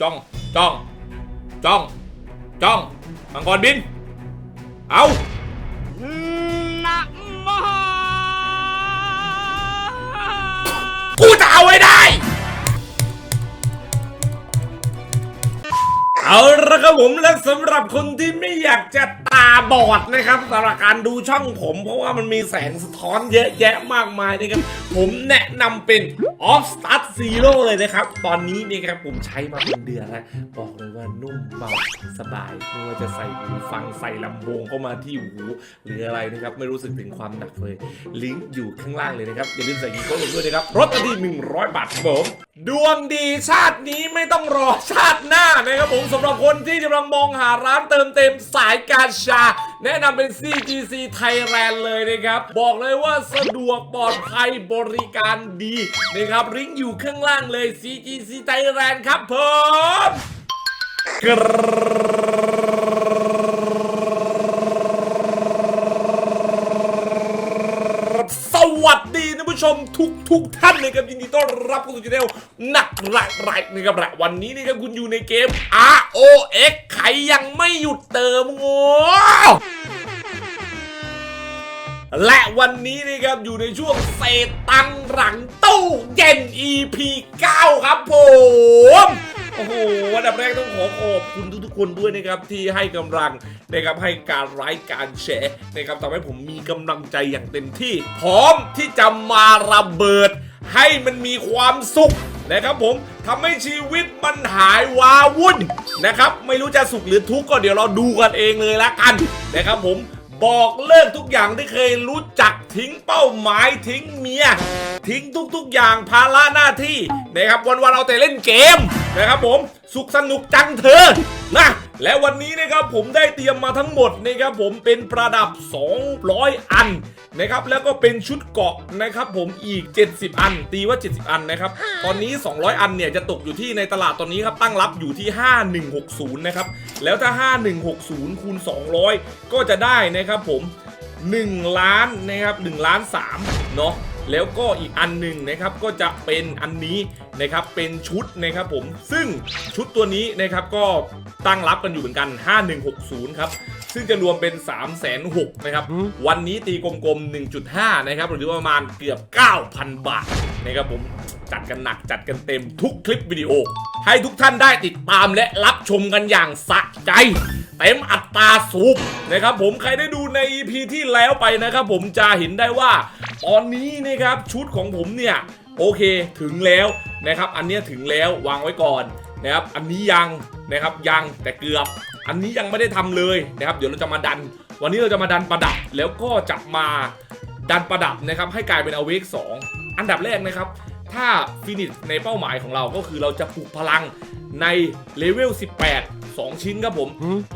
จ้องจ้องจ้องจ้องมังกรบิน เอานะโมกูจะเอาไว้ได้ เอาละครับผมและสำหรับคนที่ไม่อยากจะตาบอดนะครับสำหรับการดูช่องผม เพราะว่ามันมีแสงสะท้อนเยอะแยะมากมายนะครับผมแนะนำเป็น Off Start Zero เลยนะครับ ตอนนี้นี่ครับผมใช้มาเป็นเดือนแล้วบอกเลยว่านุ่มเบาสบายไม่ว่าจะใส่หูฟังใส่ลำโพงเข้ามาที่หูหรืออะไรนะครับ ไม่รู้สึกถึงความหนักเลย ลิงก์อยู่ข้างล่างเลยนะครับ อย่าลืมใส่กีโก้ลงด้วยนะครับรถดี100 บาทครับผมดวงดีชาตินี้ไม่ต้องรอชาติหน้านะครับผมสำหรับคนที่กำลังมองหาร้านเติมเต็มสายการชา แนะนำเป็น CGC Thailand เลยนะครับ บอกเลยว่าสะดวกปลอดภัยบริการดีนะครับลิงก์อยู่ข้างล่างเลย CGC Thailand ครับผมกรสวัสดีท่านผู้ชมทุกทุกท่านนะครับยินดีต้อนรับเข้าสู่ช่อง หนักหลายหลายนะครับละวันนี้นะครับคุณอยู่ในเกม ROX ใครยังไม่หยุดเติมงและวันนี้นะครับอยู่ในช่วงเศษตังหลังตู้เย็น EP 9 ครับผมโอ้โหอันดับแรกต้องขอขอบคุณทุกๆคนด้วยนะครับที่ให้กำลังนะครับให้การไลค์การแชร์นะครับทำให้ผมมีกำลังใจอย่างเต็มที่ พร้อมที่จะมาระเบิดให้มันมีความสุข นะครับผมทำให้ชีวิตมันหายวาวุ่นนะครับไม่รู้จะสุขหรือทุกข์ก็เดี๋ยวเราดูกันเองเลยละกันนะครับผมบอกเลิกทุกอย่างที่เคยรู้จักทิ้งเป้าหมายทิ้งเมีย ทิ้งทุกๆอย่างภาระหน้าที่นะครับวันๆเอาแต่เล่นเกมนะครับผมสุขสนุกจังเธอนะ และวันนี้นะครับผมได้เตรียมมาทั้งหมดนะครับผมเป็นประดับ 200 อันนะครับแล้วก็เป็นชุดเกาะนะครับผมอีก 70 อัน ตีว่า 70 อันนะครับตอนนี้ 200 อันเนี่ยจะตกอยู่ที่ในตลาดตอนนี้ครับตั้งรับอยู่ที่ 5160 นะครับแล้วถ้า 5160 คูณ 200 ก็จะได้นะครับผม1ล้านนะครับ1ล้าน3เนาะ แล้วก็อีกอันหนึ่งนะครับก็จะเป็นอันนี้นะครับเป็นชุดนะครับผมซึ่งชุดตัวนี้นะครับก็ตั้งรับกันอยู่เหมือนกัน 5160 ครับ ซึ่งจะรวมเป็น 3 6 0 0 0นะครับ วันนี้ตีกลมๆ 1.5 นะครับ หรือประมาณเกือบ 9,000 บาทนะครับผมจัดกันหนักจัดกันเต็มทุกคลิปวิดีโอ ให้ทุกท่านได้ติดตามและรับชมกันอย่างสะใจ เต็มอัตราสูบนะครับผมใครได้ดูใน EP ที่แล้วไปนะครับผมจะเห็นได้ว่า ตอนนี้นะครับชุดของผมเนี่ย โอเคถึงแล้วนะครับ อันเนี้ยถึงแล้ววางไว้ก่อนนะครับ อันนี้ยังนะครับยังแต่เกือบ อันนี้ยังไม่ได้ทำเลยนะครับ เดี๋ยวเราจะมาดัน วันนี้เราจะมาดันประดับ แล้วก็จะมาดันประดับนะครับ ให้กลายเป็นอเวก2อันดับแรกนะครับ ถ้าฟินิชในเป้าหมายของเราก็คือเราจะปลุกพลังในเลเวล 18 2 ชิ้นครับผม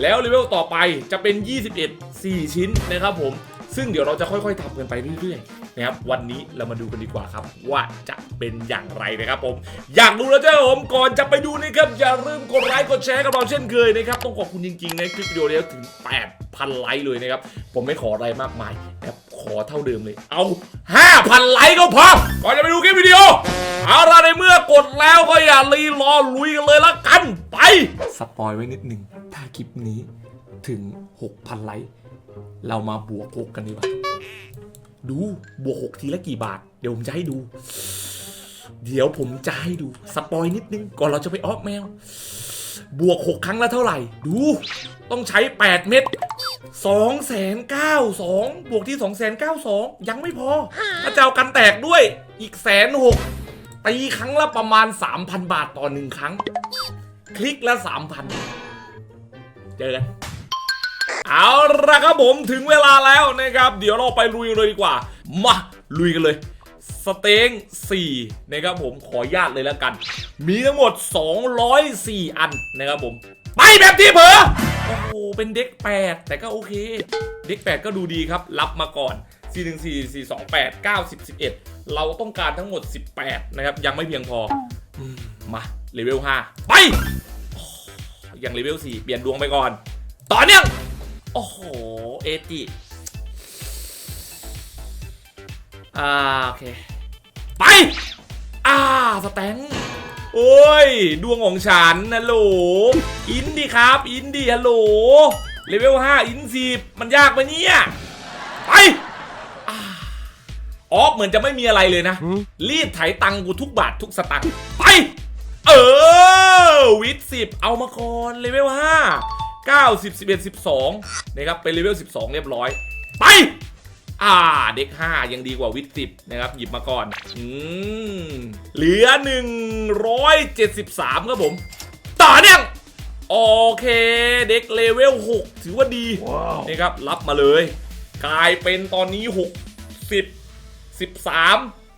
แล้วเลเวลต่อไปจะเป็น 21 4 ชิ้นนะครับผม ซึ่งเดี๋ยวเราจะค่อยๆทำกันไปเรื่อยๆนะครับวันนี้เรามาดูกันดีกว่าครับ ว่าจะเป็นอย่างไรนะครับผม อยากดูแล้วจ้าผมก่อนจะไปดูนะครับอย่าลืมกดไลค์กดแชร์กับเราเช่นเคยนะครับต้องขอบคุณจริงๆในคลิปวิดีโอนี้ถึง 8,000 ไลค์เลยนะครับผมไม่ขออะไรมากมายนะครับขอเท่าเดิมเลย เอา 5,000 ไลค์ก็พอก่อนจะไปดูคลิปวิดีโอเอาละในเมื่อกดแล้วก็อย่ารีรอลุยกันเลยละกันไปสปอยไว้นิดหนึ่งถ้าคลิปนี้ถึง 6,000 ไลค์ เรามาบวก6กันดีกว่า ดูบวก6ทีละกี่บาท เดี๋ยวผมจะให้ดู เดี๋ยวผมจะให้ดู สปอยนิดนึง ก่อนเราจะไปออกแมว บวก6ครั้งละเท่าไหร่ ดู ต้องใช้8เม็ด2แสนเก้าสองบวกที่2แสนเก้าสองยังไม่พอถ้าจะเอากันแตกด้วยอีกแสนหกตีครั้งละประมาณ 3,000 บาทต่อหนึ่งครั้ง คลิกละ 3,000 เจอกัน เอาละครับผมถึงเวลาแล้วนะครับ เดี๋ยวเราไปลุยกันเลยดีกว่า มาลุยกันเลยสเต็ง4นะครับผมขออนุญาตเลยแล้วกัน มีทั้งหมด 204 อันนะครับผมไปแบบที่เผลอโอ้โหเป็นเด็ก 8 แต่ก็โอเค เด็ก 8 ก็ดูดีครับ รับมาก่อน 4 1 4 4 2 8 9 10 11 เราต้องการทั้งหมด 18 นะครับ ยังไม่เพียงพออมมาเลเวล 5 ไปอ้ยังเลเวล 4 เปลี่ยนดวงไปก่อน ต่อเนื่อง อ้โห เอจิอ่าโอเค ไป อ่า สแตงโอ้ย ดวงของฉันนะโหล อินดีครับ อินดีฮัลโหล เลเวล 5 อิน10มันยากไปะเนี่ย ไปออ๋อเหมือนจะไม่มีอะไรเลยนะ รีดไถตังกูทุกบาททุกสตังค์ไป เออ วิทสิบเอามาก่อนเลเวล 5 9 10 11 12นะครับเป็นเลเวล 12 เรียบร้อย ไป อ่าเด็ก 5 ยังดีกว่าวิทสิบนะครับ หยิบมาก่อน อืม เหลือ 173 ครับผม ต่อเนื่องโอเค เด็กเลเวล 6 ถือว่าดีนะครับ รับมาเลย กลายเป็นตอนนี้ 6 10 13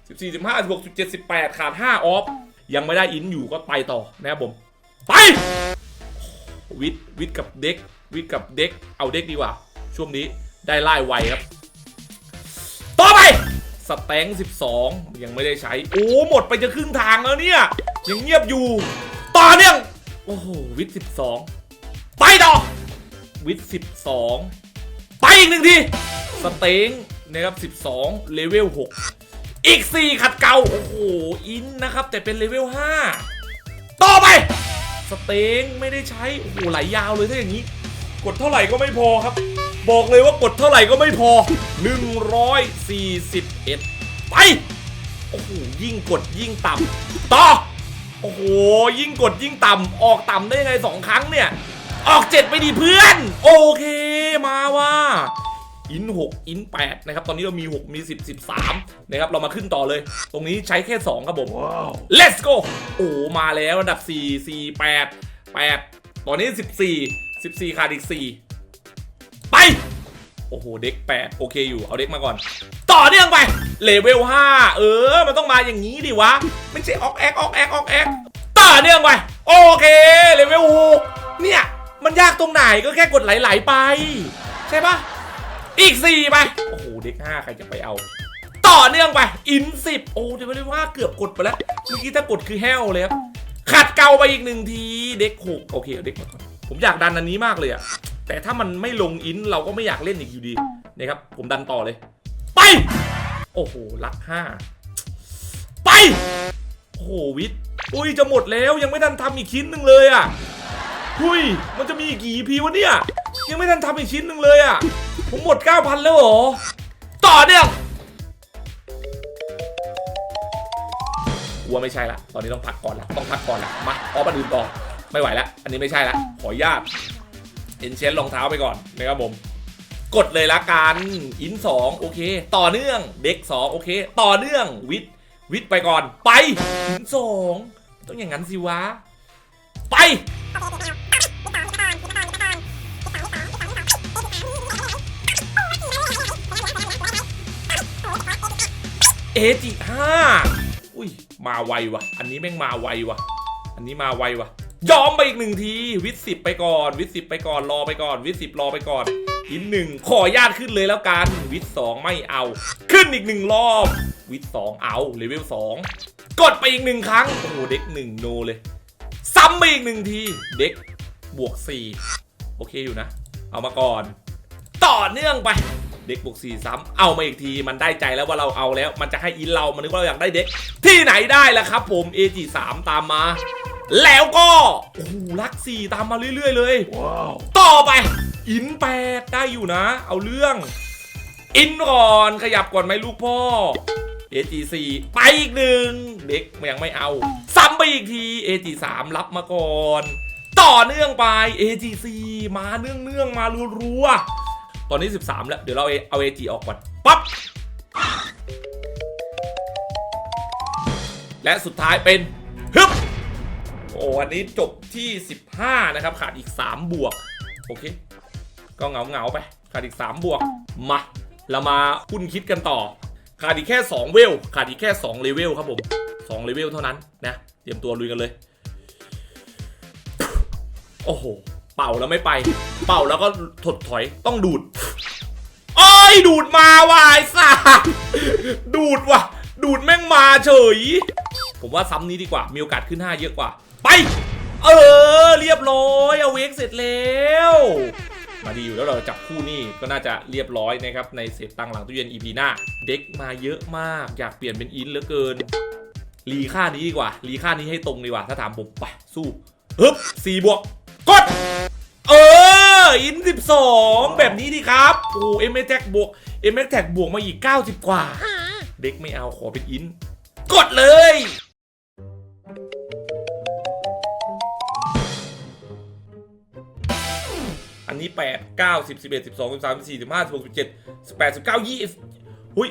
14 15 16 17 18 ขาด 5 ออฟ ยังไม่ได้อินอยู่ก็ไปต่อนะครับผม ไป วิทย์วิทย์กับเด็กวิทย์กับเด็กเอาเด็กดีกว่า ช่วงนี้ได้ไล่ไวครับต่อไปสแตง12 ยังไม่ได้ใช้ โอ้ หมดไปจะครึ่งทางแล้วเนี่ย ยังเงียบอยู่ ต่อเนื่อง โอ้โห วิทย์12 ไปต่อ วิทย์12 ไปอีกหนึ่งที สเต็งนะครับ 12 เลเวล 6 อีก 4 ขัดเกลาโอ้โห อินนะครับ แต่เป็นเลเวล 5 ต่อไป สเต็งไม่ได้ใช้โอ้โหไหลยาวเลยถ้าอย่างนี้ กดเท่าไหร่ก็ไม่พอครับ บอกเลยว่ากดเท่าไหร่ก็ไม่พอ 141 ไป โอ้โหยิ่งกดยิ่งต่ำต่อ โอ้โหยิ่งกดยิ่งต่ำออกต่ำได้ยังไงสองครั้งเนี่ย ออกเจ็ดไปดีเพื่อน โอเคมาว่า อิน6อิน8นะครับ ตอนนี้เรามี 6 มี 10 13 นะครับ เรามาขึ้นต่อเลย ตรงนี้ใช้แค่ 2 ครับผม let's go โอ้มาแล้วอันดับ 4 4 8 8 ตอนนี้ 14 14ขาดอีก 4 ไป โอ้โห เด็ก 8 โอเคอยู่ เอาเด็กมาก่อน ต่อเนื่องไป เลเวล 5 เออ มันต้องมาอย่างนี้ดิวะ ไม่ใช่ออกแอกออกแอกออกแอกต่อเนื่องไป โอเค เลเวล 6 เนี่ย มันยากตรงไหนก็แค่กดไหลๆไป ใช่ปะ อีก4ไป โอ้โห เด็ก5ใครจะไปเอา ต่อเนื่องไป อิน10โอ้เดี๋ยวไม่ได้ว่าเกือบกดไปแล้ว เมื่อกี้ถ้ากดคือแห้วเลยครับ ขัดเกาไปอีกหนึ่งที เด็ก6โอเคเอาเด็กมาก่อนผมอยากดันอันนี้มากเลยอะแต่ถ้ามันไม่ลงอินเราก็ไม่อยากเล่นอีกอยู่ดีนะครับ ผมดันต่อเลย ไป โอ้โห ลัก5ไปโอ้โหวิทอุ้ยจะหมดแล้วยังไม่ทันทำอีกชิ้นหนึ่งเลยอะหุยมันจะมีอีกกี่ EP วะเนี่ย ยังไม่ทันทำอีกชิ้นหนึ่งเลยอะ ผมหมด 9,000 แล้วเหรอ ต่อเนื่องกลัวไม่ใช่ละ ตอนนี้ต้องพักก่อนละ ต้องพักก่อนละ มาเอบันอื่นต่อ ไม่ไหวละ อันนี้ไม่ใช่ละ ขออนุญาตเอ็นเชนรองเท้าไปก่อนนะครับผม กดเลยละกัน อิน 2 โอเค ต่อเนื่อง เด็ก 2 โอเค ต่อเนื่อง วิท วิทไปก่อน ไป อิน 2 ต้องอย่างนั้นสิวะ ไป เอจิห้าอุ้ย มาไววะอันนี้แม่งมาไววะอันนี้มาไววะยอมไปอีกหนึ่งที วิทสิบไปก่อน วิทสิบไปก่อน รอไปก่อน วิทสิบรอไปก่อนอีกหนึ่งขอญาตขึ้นเลยแล้วกัน วิทสองไม่เอา ขึ้นอีกหนึ่งรอบ วิทสองเอาเลเวลสองกดไปอีกหนึ่งครั้ง โอ้โหเด็กหนึ่งโนเลย ซ้ำไปอีกหนึ่งที เด็กบวกสี่โอเคอยู่นะ เอามาก่อน ต่อเนื่องไป เด็กบวกสี่ซ้ำเอามาอีกทีมันได้ใจแล้วว่าเราเอาแล้ว มันจะให้อินเรา มันนึกว่าเราอยากได้เด็ก ที่ไหนได้ล่ะครับ ผม AG3 ตามมา แล้วก็โอ้โหลักสี่ตามมาเรื่อย ๆ เลยต่อไปอินแปดได้อยู่นะ เอาเรื่อง อินก่อนขยับก่อนไหมลูกพ่อ AG4 ไปอีกหนึ่งเด็กยังไม่เอา ซ้ำไปอีกที AG3 รับมาก่อน ต่อเนื่องไป AG4 มาเนื่องเนื่องๆมารัวๆ ตอนนี้ 13 แล้ว เดี๋ยวเราเอา AG ออกก่อนปั๊บและสุดท้ายเป็นฮึบโอ้วันนี้จบที่ 15 นะครับ ขาดอีก 3 บวก โอเค ก็เหงาเงาไป ขาดอีก 3 บวก มา เรามาคุ้นคิดกันต่อ ขาดอีกแค่ 2 เวล ขาดอีกแค่ 2 เลเวลครับผม 2 เลเวลเท่านั้นนะ เตรียมตัวลุยกันเลย โอ้โห เป่าแล้วไม่ไป เป่าแล้วก็ถดถอยต้องดูดโอ้ยดูดมาว่ะไอ้สัสดูดว่ะ ดูดแม่งมาเฉย ผมว่าซ้ำนี้ดีกว่า มีโอกาสขึ้น 5 เยอะกว่า ไป เออ เรียบร้อยเอาเวกเสร็จแล้วมาดีอยู่แล้วเราจับคู่นี่ก็น่าจะเรียบร้อยนะครับ ในเศษตังค์หลังตู้เย็น EP หน้า เด็กมาเยอะมาก อยากเปลี่ยนเป็นอินเหลือเกินรีค่านี้ดีกว่ารีค่านี้ให้ตรงดีกว่า ถ้าถามผมไปสู้ฮึบสี่บวก กด ออินสิบสองแบบนี้ดีครับ โอ้เอ็มแท็กบวกเอ็มแท็กบวกมาอีก 90 กว่า เด็กไม่เอาขอเป็นอิน กดเลย อันนี้ 8 9 10 11 12 13 14 15 16 17 18 19 20หุย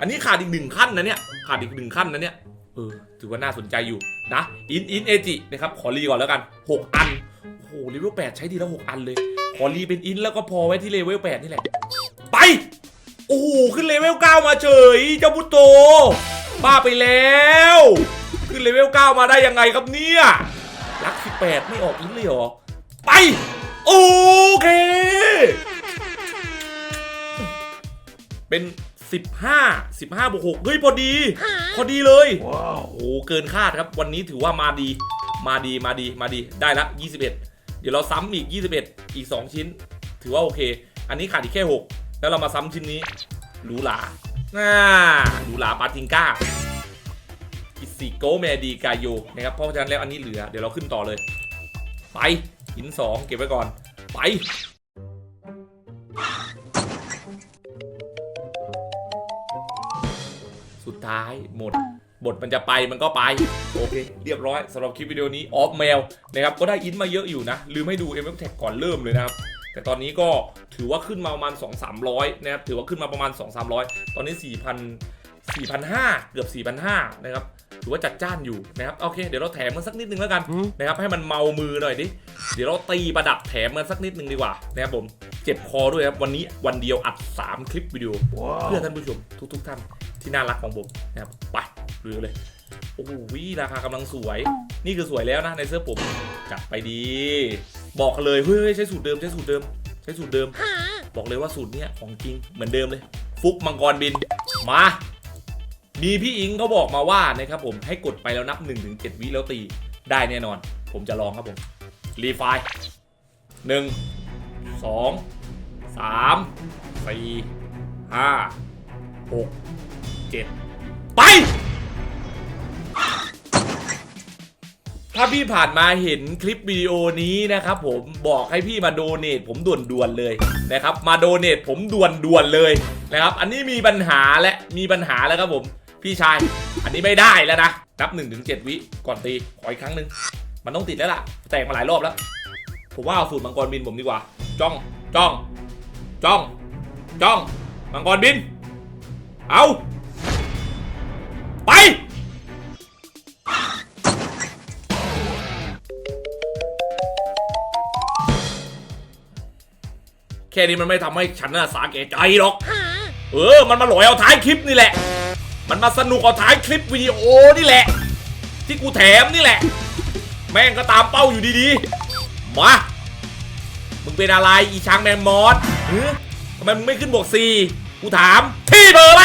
อันนี้ขาดอีกหนึ่งขั้นนะเนี่ย ขาดอีกหนึ่งขั้นนะเนี่ย เออ ถือว่าน่าสนใจอยู่นะ อิน อิน เอจินะครับ ขอรีก่อนแล้วกัน 6 อันโอ้โหเลเวล8ใช้ดีแล้ว 6 อันเลย อรีเป็นอินแล้วก็พอไว้ที่เลเวล8นี่แหละ ไป โอ้โหขึ้นเลเวล9มาเฉย เจ้าบุตโต บ้าไปแล้ว ขึ้นเลเวล9มาได้ยังไงครับเนี่ยลัก18ไม่ออกอินเลยเหรอ ไป โอเค เป็น 15 15บวก6เฮ้ยพอดี พอดีเลยว้าวโอ้โหเกินคาดครับวันนี้ถือว่ามาดี มาดีมาดีมาดีได้ละ21 เดี๋ยวเราซ้ำอีก 21 อีก 2 ชิ้น ถือว่าโอเค อันนี้ขาดอีกแค่ 6 แล้วเรามาซ้ำชิ้นนี้หรูหราอ่าหรูหราปาติงก้าอิซิโกเมดีกาโยนะครับ เพราะฉะนั้นแล้วอันนี้เหลือ เดี๋ยวเราขึ้นต่อเลย ไป หิน 2 เก็บไว้ก่อน ไปสุดท้ายหมด บทมันจะไปมันก็ไป โอเค เรียบร้อยสำหรับคลิปวิดีโอนี้ออฟแมวนะครับก็ได้อินมาเยอะอยู่นะ ลืมให้ดู m f t a g ก่อนเริ่มเลยนะครับ แต่ตอนนี้ก็ถือว่าขึ้นมาประมาณ 2 3 0 0 นะครับ ถือว่าขึ้นมาประมาณ 2 3 0 0 ตอนนี้ 4,000 4,500 เกือบ 4,500 นะครับถือว่าจัดจ้านอยู่นะครับโอเคเดี๋ยวเราแถมมันสักนิดนึงแล้วกันนะครับให้มันเมามือหน่อยดิเดี๋ยวเราตีประดับแถมมันสักนิดนึงดีกว่านะครับผมเจ็บคอด้วยครับวันนี้วันเดียวอัด 3 คลิปวิดีโอว้าวเพื่อท่านผู้ชมทุกๆท่าน ที่น่ารักของผมนะครับไปดูเลยโอ้โหราคากำลังสวย นี่คือสวยแล้วนะในเสื้อผมจัดไปดี บอกเลยเฮ้ยใช้สูตรเดิมใช้สูตรเดิม ใช้สูตรเดิม บอกเลยว่าสูตรเนี้ยของจริงเหมือนเดิมเลย ฟุกมังกรบินมามีพี่อิงเขาบอกมาว่านะครับผมให้กดไปแล้วนับ 1-7 วิแล้วตีได้แน่นอน ผมจะลองครับผมรีไฟล์หนึ่งสองสามสี่ห้าหก เจ็ดไป ถ้าพี่ผ่านมาเห็นคลิปวิดีโอนี้นะครับผมบอกให้พี่มาโดเนทผมด่วนๆเลยนะครับ มาโดเนทผมด่วนๆเลยนะครับ อันนี้มีปัญหาและมีปัญหาแล้วครับผม พี่ชาย อันนี้ไม่ได้แล้วนะนับ1นถึงเวิก่อนตีขออีกครั้งหนึ่งมันต้องติดแล้วล่ะ แตกมาหลายรอบแล้ว ผมว่าเอาสูตรมังกรบินผมดีกว่า จ้องจ้อง จ้อง จ้อง มังกรบิน เอา ไป แค่นี้มันไม่ทำให้ฉันน่ะสาแก่ใจหรอก เออ มันมาหลอยเอาท้ายคลิปนี่แหละ มันมาสนุกเอาท้ายคลิปวิดีโอนี่แหละ ที่กูแถมนี่แหละ แม่งก็ตามเป้าอยู่ดีๆ มา มึงเป็นอะไรอีช้างแมงมอสเฮ้ยทำไมมึงไม่ขึ้นบวกสี่กูถาม ที่เบอร์อะไร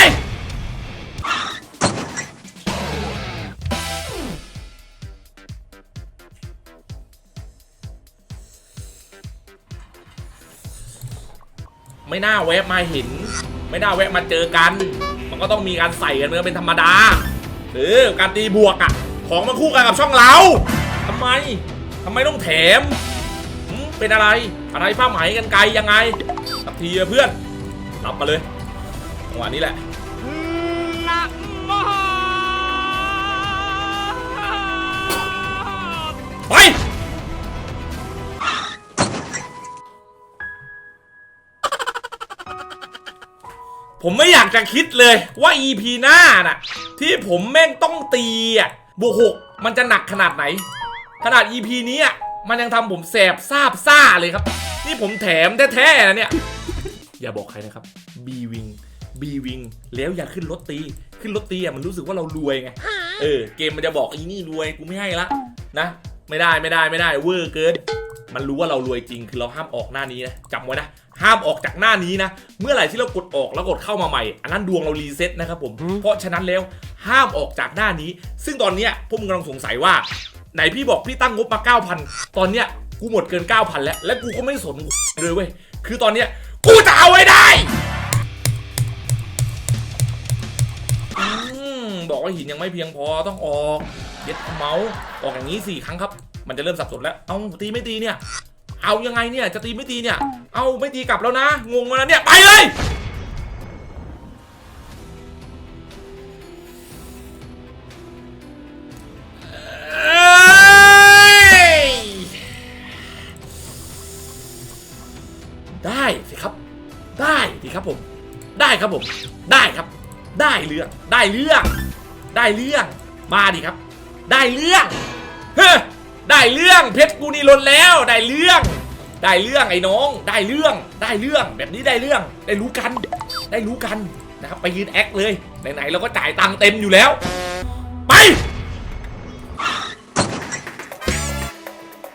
ไม่น่าแวะมาเห็น ไม่น่าแวะมาเจอกัน มันก็ต้องมีการใส่กันเนื้อเป็นธรรมดาหรือการตีบวกอะของมันคู่กันกับช่องเราทำไมทำไมต้องแถมเป็นอะไรอะไรผ้าไหมกันไกลยังไงสักทีเพื่อนรับมาเลยจังหวะนี้แหละ ผมไม่อยากจะคิดเลยว่า EP หน้าน่ะ ที่ผมแม่งต้องตีอะบวกหกมันจะหนักขนาดไหน ขนาด EP นี้อะมันยังทำผมแสบซาบซ่าเลยครับ นี่ผมแถมแท้ๆนะเนี่ย อย่าบอกใครนะครับ B Wing B Wing แล้วอย่าขึ้นรถตี ขึ้นรถตีอะมันรู้สึกว่าเรารวยไง เออ เกมมันจะบอกอ้นี่รวยกูไม่ให้ละนะ ไม่ได้ไม่ได้ไม่ได้เวอร์เกิน มันรู้ว่าเรารวยจริงคือเราห้ามออกหน้านี้นะจำไว้นะ ห้ามออกจากหน้านี้นะ เมื่อไหร่ที่เรากดออกแล้วกดเข้ามาใหม่ อันนั้นดวงเรารีเซ็ตนะครับผม เพราะฉะนั้นแล้วห้ามออกจากหน้านี้ ซึ่งตอนเนี้ยพวกมึงกำลังสงสัยว่า ไหนพี่บอกพี่ตั้งงบมา 9,000 ตอนเนี้ยกูหมดเกิน 9,000 แล้ว และกูก็ไม่สนเลยเว้ย คือตอนเนี้ยกูจะเอาไว้ได้อืมบอกว่าอยหินยังไม่เพียงพอต้องออกเย็ดเมาส์ออกอย่างนี้สี่ครั้งครับ มันจะเริ่มสับสนแล้ว เอาตีไม่ตีเนี่ย เอายังไงเนี่ยจะตีไม่ตีเนี่ย เอาไม่ตีกลับแล้วนะ งงมาแล้วเนี่ย ไปเลยเอ้ยได้สิครับ ได้สิครับผม ได้ครับผม ได้ครับ ได้เรื่อง ได้เรื่อง ได้เรื่อง มาดิครับ ได้เรื่อง เฮ้ยได้เรื่องเพชรกูนี่ลนแล้ว ได้เรื่อง ได้เรื่องไอ้น้อง ได้เรื่อง ได้เรื่อง แบบนี้ได้เรื่อง ได้รู้กัน ได้รู้กันนะครับ ไปยืนแอคเลย ไหนๆเราก็จ่ายตังค์เต็มอยู่แล้ว ไป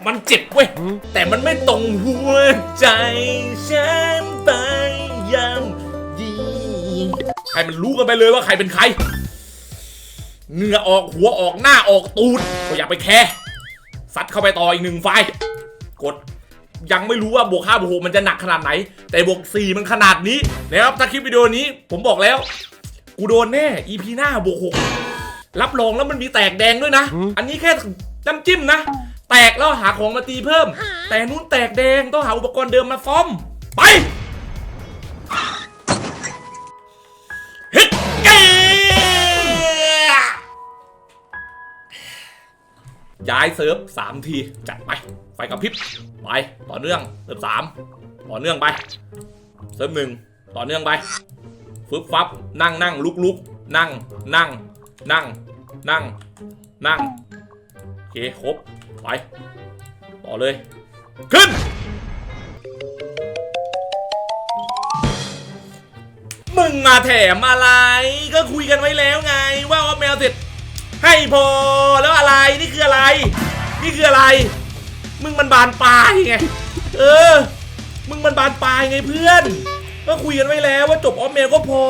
มันเจ็บเว้ย แต่มันไม่ตรงหัวใจฉันไปยังดีให้มันรู้กันไปเลยว่าใครเป็นใครเหงื่อออกหัวออกหน้าออกตูดก็อย่าไปแคร์ซัดเข้าไปต่ออีกหนึ่งไฟกด ยังไม่รู้ว่าบวก5บวก6มันจะหนักขนาดไหน แต่บวก4มันขนาดนี้นะครับถ้าคลิปวิดีโอนี้ผมบอกแล้ว กูโดนแน่ EP หน้าบวก6รับรองแล้วมันมีแตกแดงด้วยนะ อันนี้แค่น้ำจิ้มนะ แตกแล้วหาของมาตีเพิ่ม แต่นู้นแตกแดงต้องหาอุปกรณ์เดิมมาซ่อม ไป ย้ายเซิร์ฟสามทีจัดไป ไฟกระพริบไปต่อเนื่องเซิร์ฟสามต่อเนื่องไป เซิร์ฟหนึ่งต่อเนื่องไปฟึบฟับนั่งนั่งลุกลุกนั่งนั่งนั่งนั่งนั่งโอเคครบไปต่อเลย ขึ้น มึงมาแถมอะไร ก็คุยกันไว้แล้วไง ว่าออฟแมวเสร็จ ให้พอแล้วอะไรนี่คืออะไร นี่คืออะไร มึงมันบานปลายไงเออ มึงมันบานปลายไงเพื่อน ก็คุยกันไว้แล้วว่าจบออฟเมลก็พอ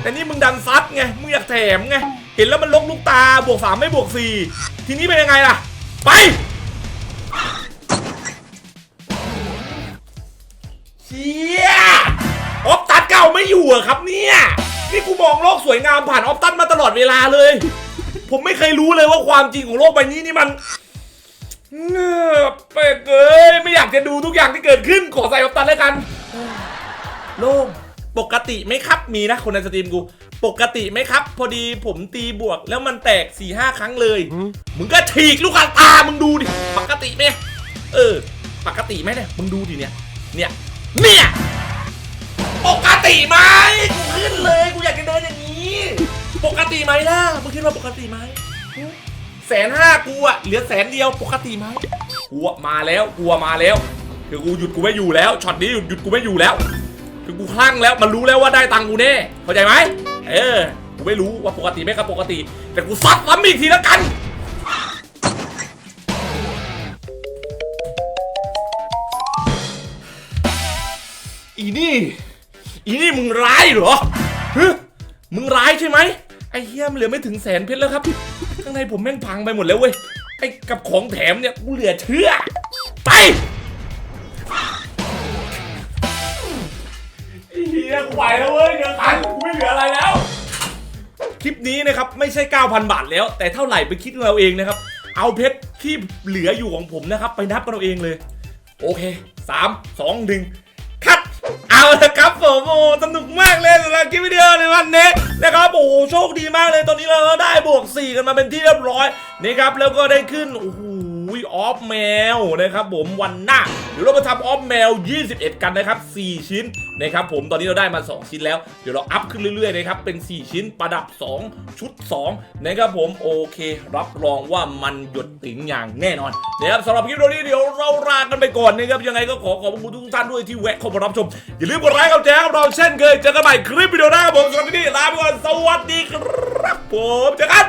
แต่นี่มึงดันซัดไงมึงอยากแถมไงเห็นแล้วมันลกลูกตาบวกสามไม่บวกสี่ทีนี้เป็นยังไงล่ะ ไปเชี่ยออฟตัดเก่าไม่อยู่เหรอะครับเนี่ยนี่กูมองโลกสวยงามผ่านออฟตัดมาตลอดเวลาเลย ผมไม่เคยรู้เลยว่าความจริงของโลกใบนี้นี่มันเงือบเป็ดเอ้ยไม่อยากจะดูทุกอย่างที่เกิดขึ้นขอใส่ออฟตัดแล้วกันโล่งปกติไหมครับมีนะคนในสตรีมกู ปกติไหมครับ พอดีผมตีบวกแล้วมันแตก4ี่ห้าครั้งเลย มึงก็ฉีกลูกตามึงดูดิปกติไหมเออ ปกติไหมเนี่ยมึงดูดิเนี่ยเนี่ยเนี่ยปกติไหมกูขึ้นเลยกูอยากจะเดินอย่างนี้ ปกติไหมล่ะมึงคิดว่าปกติไหมแสนห้ากูอะเหลือแสนเดียวปกติไหมกูอะมาแล้วกูอะมาแล้วคือกูหยุดกูไม่อยู่แล้วช็อตนี้หยุดหยุดกูไม่อยู่แล้ว คือกูคลั่งแล้วมันรู้แล้วว่าได้ตังค์กูแน่เข้าใจไหมเออกูไม่รู้ว่าปกติไม่ครับปกติ แต่กูซัดซ้ำอีกทีแล้วกันอีนี่ อีนี่มึงร้ายเหรอฮึมึงร้ายใช่ไหม ไอ้เฮียมเหลือไม่ถึงแสนเพชรแล้วครับ ข้างในผมแม่งพังไปหมดแล้วเว้ย ไอ้กับของแถมเนี่ยกูเหลือเชื่อ ไปไอ้เฮียกูไหวแล้วเว้ยเงินตังค์กูไม่เหลืออะไรแล้ว คลิปนี้นะครับไม่ใช่ 9,000 บาทแล้ว แต่เท่าไหร่ไปคิดเราเองนะครับ เอาเพชรที่เหลืออยู่ของผมนะครับ ไปนับกันเราเองเลย โอเค 3 2 1คัด เอาละครับผมโอ้สนุกมากเลยสำหรับคลิปวิดีโอในวันนี้นะครับโอ้โชคดีมากเลยตอนนี้เราได้บวก 4 กันมาเป็นที่เรียบร้อยนะครับแล้วก็ได้ขึ้นโอ้โหออฟแมวนะครับผมวันหน้า เดี๋ยวเรามาทำออฟแมว 21 กันนะครับ 4 ชิ้นนะครับผมตอนนี้เราได้มา 2 ชิ้นแล้ว เดี๋ยวเราอัพขึ้นเรื่อยๆนะครับเป็น 4 ชิ้นประดับ 2 ชุด 2 นะครับผมโอเค รับรองว่ามันหยดติ๋งอย่างแน่นอนนะครับสำหรับคลิปวิดีโอนี้เดี๋ยวเราลากันไปก่อนนะครับยังไงก็ขอขอบคุณทุกท่านด้วยที่แวะเข้ามารับชม อย่าลืมกดไลค์กดแชร์กับเราเช่นเคยเจอกันใหม่คลิปวิดีโอหน้าครับผมสำหรับวันนี้ลาไปก่อนสวัสดีครับผมเจอกัน